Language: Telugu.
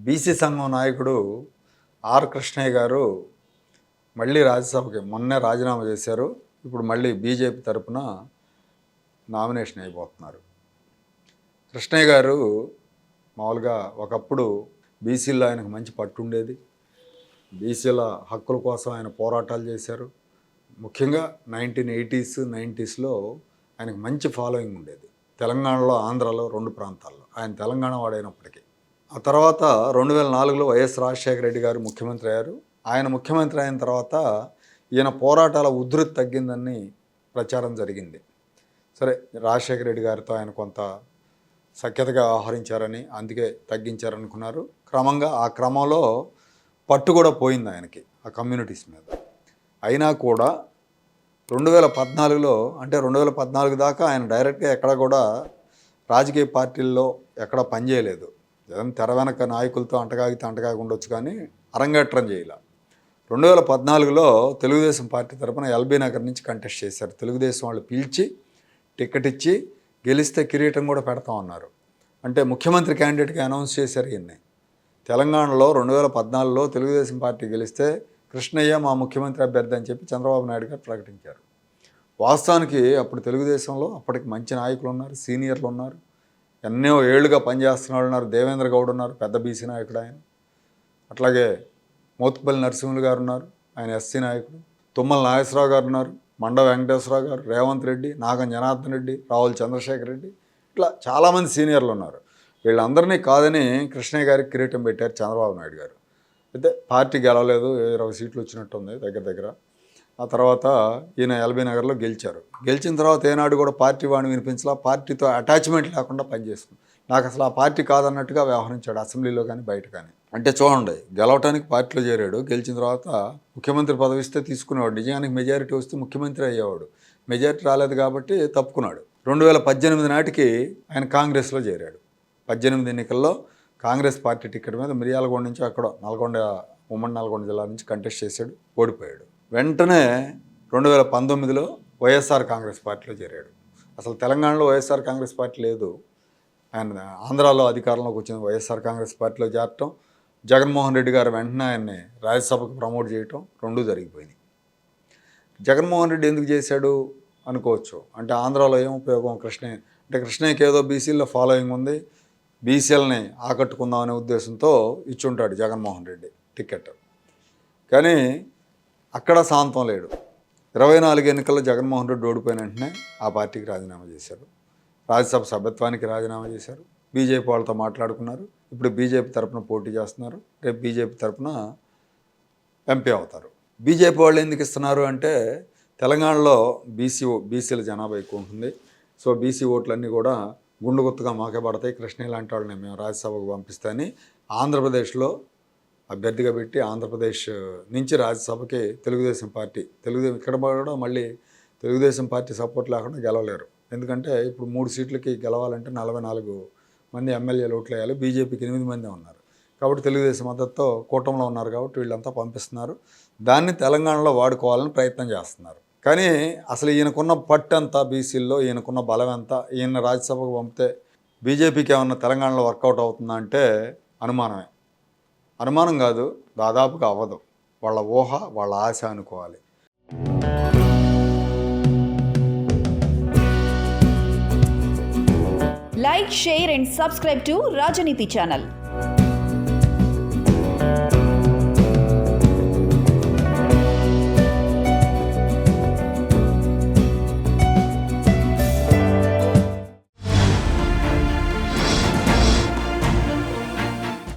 బీసీ సంఘం నాయకుడు ఆర్ కృష్ణయ్య గారు మళ్ళీ రాజ్యసభకి మొన్నే రాజీనామా చేశారు. ఇప్పుడు మళ్ళీ బీజేపీ తరపున నామినేషన్ అయిపోతున్నారు. కృష్ణయ్య గారు మామూలుగా ఒకప్పుడు బీసీలో ఆయనకు మంచి పట్టు ఉండేది. బీసీల హక్కుల కోసం ఆయన పోరాటాలు చేశారు. ముఖ్యంగా నైన్టీన్ ఎయిటీస్ నైంటీస్లో ఆయనకు మంచి ఫాలోయింగ్ ఉండేది. తెలంగాణలో ఆంధ్రాలో రెండు ప్రాంతాల్లో. ఆయన తెలంగాణ వాడైనప్పటికీ. ఆ తర్వాత రెండు వేల నాలుగులో వైఎస్ రాజశేఖర రెడ్డి గారు ముఖ్యమంత్రి అయ్యారు. ఆయన ముఖ్యమంత్రి అయిన తర్వాత ఈయన పోరాటాల ఉధృతి తగ్గిందని ప్రచారం జరిగింది. సరే రాజశేఖర రెడ్డి గారితో ఆయన కొంత సఖ్యతగా వ్యవహరించారని అందుకే తగ్గించారనుకున్నారు. క్రమంగా ఆ క్రమంలో పట్టు కూడా పోయింది ఆయనకి ఆ కమ్యూనిటీస్ మీద. అయినా కూడా రెండు వేల పద్నాలుగులో అంటే రెండు వేల పద్నాలుగు దాకా ఆయన డైరెక్ట్గా ఎక్కడ కూడా రాజకీయ పార్టీల్లో ఎక్కడ పనిచేయలేదు. ఏదైనా తెర వెనక నాయకులతో అంటగాగితే అంటగాగి ఉండొచ్చు కానీ అరంగేట్రం చేయాల. రెండు వేల పద్నాలుగులో తెలుగుదేశం పార్టీ తరపున ఎల్బీ నగర్ నుంచి కంటెస్ట్ చేశారు. తెలుగుదేశం వాళ్ళు పిలిచి టికెట్ ఇచ్చి గెలిస్తే కిరీటం కూడా పెడతామన్నారు అంటే ముఖ్యమంత్రి క్యాండిడేట్గా అనౌన్స్ చేశారు ఈయన్ని. తెలంగాణలో రెండు వేల పద్నాలుగులో తెలుగుదేశం పార్టీ గెలిస్తే కృష్ణయ్య మా ముఖ్యమంత్రి అభ్యర్థి అని చెప్పి చంద్రబాబు నాయుడు గారు ప్రకటించారు. వాస్తవానికి అప్పుడు తెలుగుదేశంలో అప్పటికి మంచి నాయకులు ఉన్నారు సీనియర్లు ఉన్నారు. ఎన్నో ఏళ్ళుగా పనిచేస్తున్న వాళ్ళు ఉన్నారు. దేవేంద్ర గౌడ్ ఉన్నారు పెద్ద బీసీ నాయకుడు ఆయన. అట్లాగే మోతుపల్లి నరసింహులు గారు ఉన్నారు ఆయన ఎస్సీ నాయకుడు. తుమ్మల నాగేశ్వరరావు గారు ఉన్నారు మండ వెంకటేశ్వరరావు గారు రేవంత్ రెడ్డి నాగం జనార్దన్ రెడ్డి రావుల చంద్రశేఖర్ రెడ్డి. ఇట్లా చాలామంది సీనియర్లు ఉన్నారు. వీళ్ళందరినీ కాదని కృష్ణయ్య గారికి కిరీటం పెట్టారు చంద్రబాబు నాయుడు గారు. అయితే పార్టీ గెలవలేదు ఇరవై సీట్లు వచ్చినట్టుంది దగ్గర దగ్గర. ఆ తర్వాత ఈయన ఎల్బీ నగర్లో గెలిచారు. గెలిచిన తర్వాత ఏనాడు కూడా పార్టీ వాడిని వినిపించలా పార్టీతో అటాచ్మెంట్ లేకుండా పనిచేస్తుంది నాకు అసలు ఆ పార్టీ కాదన్నట్టుగా వ్యవహరించాడు అసెంబ్లీలో కానీ బయట కానీ. అంటే చూడండి గెలవటానికి పార్టీలో చేరాడు గెలిచిన తర్వాత ముఖ్యమంత్రి పదవి ఇస్తే తీసుకునేవాడు నిజానికి మెజారిటీ వస్తే ముఖ్యమంత్రి అయ్యేవాడు. మెజారిటీ రాలేదు కాబట్టి తప్పుకున్నాడు. రెండు వేల పద్దెనిమిది నాటికి ఆయన కాంగ్రెస్లో చేరాడు. పద్దెనిమిది ఎన్నికల్లో కాంగ్రెస్ పార్టీ టికెట్ మీద మిర్యాలగూడ నుంచి అక్కడ నల్గొండ ఉమ్మడి నల్గొండ జిల్లా నుంచి కంటెస్ట్ చేశాడు ఓడిపోయాడు. వెంటనే రెండు వేల పంతొమ్మిదిలో వైఎస్ఆర్ కాంగ్రెస్ పార్టీలో చేరాడు. అసలు తెలంగాణలో వైఎస్ఆర్ కాంగ్రెస్ పార్టీ లేదు. ఆయన ఆంధ్రాలో అధికారంలోకి వచ్చిన వైఎస్ఆర్ కాంగ్రెస్ పార్టీలో చేరటం జగన్మోహన్ రెడ్డి గారు వెంటనే ఆయన్ని రాజ్యసభకు ప్రమోట్ చేయటం రెండూ జరిగిపోయినాయి. జగన్మోహన్ రెడ్డి ఎందుకు చేశాడు అనుకోవచ్చు. అంటే ఆంధ్రాలో ఏం ఉపయోగం? కృష్ణయ్య అంటే కృష్ణయ్యకి ఏదో బీసీల్లో ఫాలోయింగ్ ఉంది బీసీలని ఆకట్టుకుందాం అనే ఉద్దేశంతో ఇచ్చుంటాడు జగన్మోహన్ రెడ్డి టికెట్ కానీ అక్కడ శాంతం లేడు. ఇరవై నాలుగు ఎన్నికల్లో జగన్మోహన్ రెడ్డి ఓడిపోయిన వెంటనే ఆ పార్టీకి రాజీనామా చేశారు. రాజ్యసభ సభ్యత్వానికి రాజీనామా చేశారు. బీజేపీ వాళ్ళతో మాట్లాడుకున్నారు. ఇప్పుడు బీజేపీ తరపున పోటీ చేస్తున్నారు. రేపు బీజేపీ తరఫున ఎంపీ అవుతారు. బీజేపీ వాళ్ళు ఎందుకు ఇస్తున్నారు అంటే తెలంగాణలో బీసీ బీసీల జనాభా ఎక్కువ ఉంటుంది. సో బీసీ ఓట్లన్నీ కూడా గుండుగుత్తుగా మాకే పడతాయి. కృష్ణ లాంటి వాళ్ళని మేము రాజ్యసభకు పంపిస్తాని ఆంధ్రప్రదేశ్లో అభ్యర్థిగా పెట్టి ఆంధ్రప్రదేశ్ నుంచి రాజ్యసభకి తెలుగుదేశం పార్టీ తెలుగుదేశం ఇక్కడ కూడా మళ్ళీ తెలుగుదేశం పార్టీ సపోర్ట్ లేకుండా గెలవలేరు. ఎందుకంటే ఇప్పుడు మూడు సీట్లకి గెలవాలంటే నలభై నాలుగు మంది ఎమ్మెల్యేలు ఓట్లు వేయాలి బీజేపీకి ఎనిమిది మంది ఉన్నారు. కాబట్టి తెలుగుదేశం మద్దతుతో కూటమిలో ఉన్నారు కాబట్టి వీళ్ళంతా పంపిస్తున్నారు. దాన్ని తెలంగాణలో వాడుకోవాలని ప్రయత్నం చేస్తున్నారు. కానీ అసలు ఈయనకున్న పట్టు అంతా బీసీల్లో ఈయనకున్న బలం ఎంత ఈయన రాజ్యసభకు పంపితే బీజేపీకి ఏమన్నా తెలంగాణలో వర్కౌట్ అవుతుందా అంటే అనుమానమే. అనుమానం కాదు దాదాపుగా అవ్వదు. వాళ్ళ ఊహ వాళ్ళ ఆశ అనుకోవాలి. Like share and subscribe to Rajaneethi channel